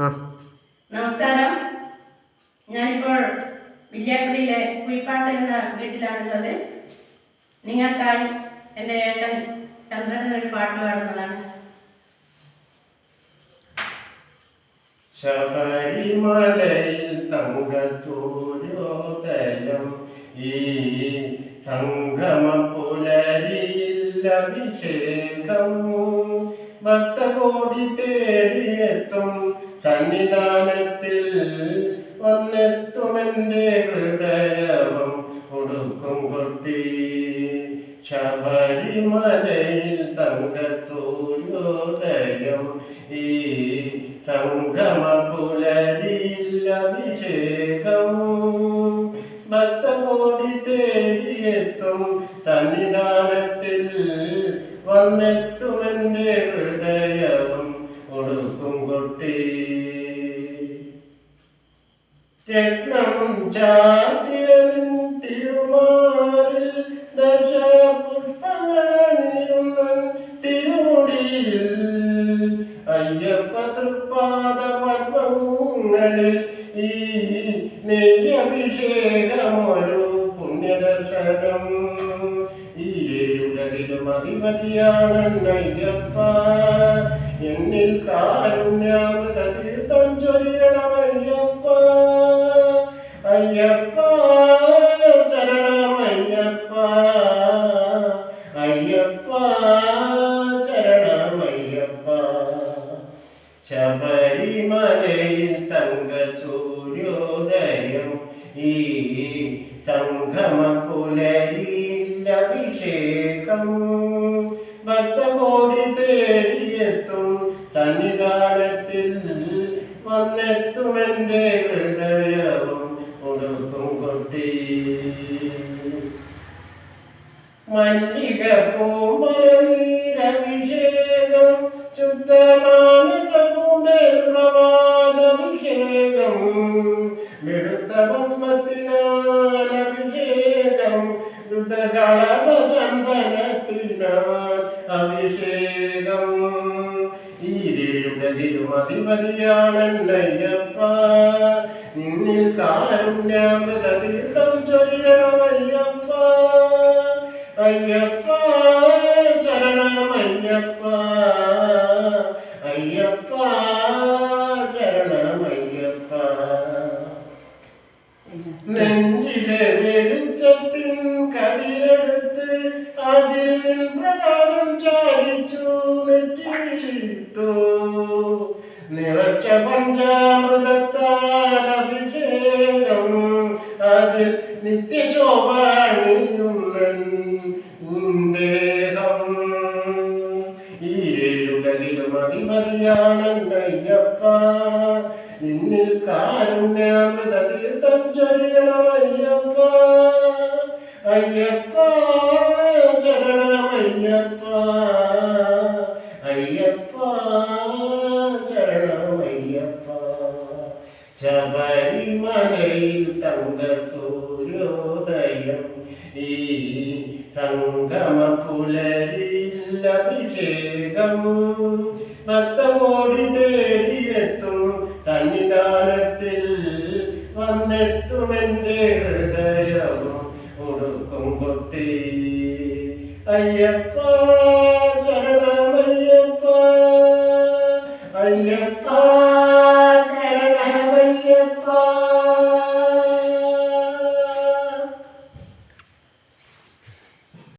നമസ്കാരം. ഞാനിപ്പോൾ വില്യാക്കുടിയിലെ കുയിപ്പാട്ട് എന്ന വീട്ടിലാണുള്ളത്. നിങ്ങൾക്കായി എന്റെ ഏട്ടൻ ചന്ദ്രൻ ഒരു പാട്ട് പാടുന്നതാണ്. ശബരിമലയിൽ തങ്കത്തോരോതലം ഈ സംഗമ പുലരിയിൽ അഭിഷേകം. ഭക്തകോടി തേടിയെത്തും സന്നിധാനത്തിൽ വന്നെത്തുമെന്റെ ഹൃദയവും ഉടുക്കും കൊട്ടി. ശബരിമലയിൽ തങ്കസൂര്യോദയം. ഈ സംഗമ പുലരിയിൽ അഭിഷേകം. ഭക്തകോടി തേടിയെത്തും സന്നിധാനത്തിൽ വന്നെത്തുമെന്റെ ഹൃദയവും ഒടുക്കും കൊട്ടി. രത്നം ചാത്തിയൻ തിരുമാറിൽ ദശ പുഷ്പങ്ങളണിയുന്നൻ തിരുമുടിയിൽ അയ്യപ്പ തൃപ്പാദ പത്മങ്ങളിൽ ഈ നെയ്യഭിഷേകമൊരു പുണ്യദർശനം. ഏഴുലകിലും അധിപതിയാണ് അയ്യപ്പ എന്നിൽ കാരുണ്യാമൃത അയ്യപ്പ അയ്യപ്പ ശബരിമലയിൽ തങ്ക സൂര്യോദയം ഈ സംഗമ പുലരിയിൽ അഭിഷേകം ഭക്തകോടി തേടിയെത്തും. സന്നിധാനത്തിൽ വന്നെത്തുമെന്റെ ഹൃദയവും. ഉടുക്കും കൊട്ടി. മല്ലിക പൂമലനീരഭിഷേകം ശുദ്ധമാനസപൂർണവാനഭിഷേകം വെളുത്ത ഭസ്മത്തിനാൽ അഭിഷേകം ചന്ദനത്തിനാൽ അഭിഷേകം. ഈ രേഴുടലിലും അധിപതിയാണയ്യപ്പ നിന്നിൽ കാരുണ്യാമൃത തീർത്ഥം ചൊരിയണമയ്യപ്പ. അയ്യപ്പ ചരണമയ്യപ്പ. അയ്യപ്പ ചരണമയ്യപ്പ. നെഞ്ചിലെ വെളിച്ചത്തിൻ കതിരെടുത്ത് അതിൽ പ്രകാരം ചാരിച്ചു നെറ്റിയിലിട്ടു. നിറച്ച പഞ്ചാമൃതത്താൽ അഭിഷേകം അതിൽ നിത്യശോഭാണിയുന്നൻ ദേഹം ഈ ഏഴുലകിലും അധിപതിയാണയ്യപ്പ നിന്നിൽ കാരുണ്യാമൃത തീർത്ഥം ചൊരിയണമയ്യപ്പ അയ്യപ്പ ചരണമയ്യപ്പ. അയ്യപ്പ ചരണമയ്യപ്പ. ശബരിമലയിൽ തങ്ക സൂര്യോദയം ഈ സംഗമ പുലരിൽ അഭിഷേകം. ഭക്തമോടി തേടിയെത്തും സന്നിധാനത്തിൽ വന്നെത്തുമെന്റെ ഹൃദയവും ഉടുക്കും കൊട്ടി. അയ്യപ്പ ശരണമയ്യപ്പ അയ്യപ്പ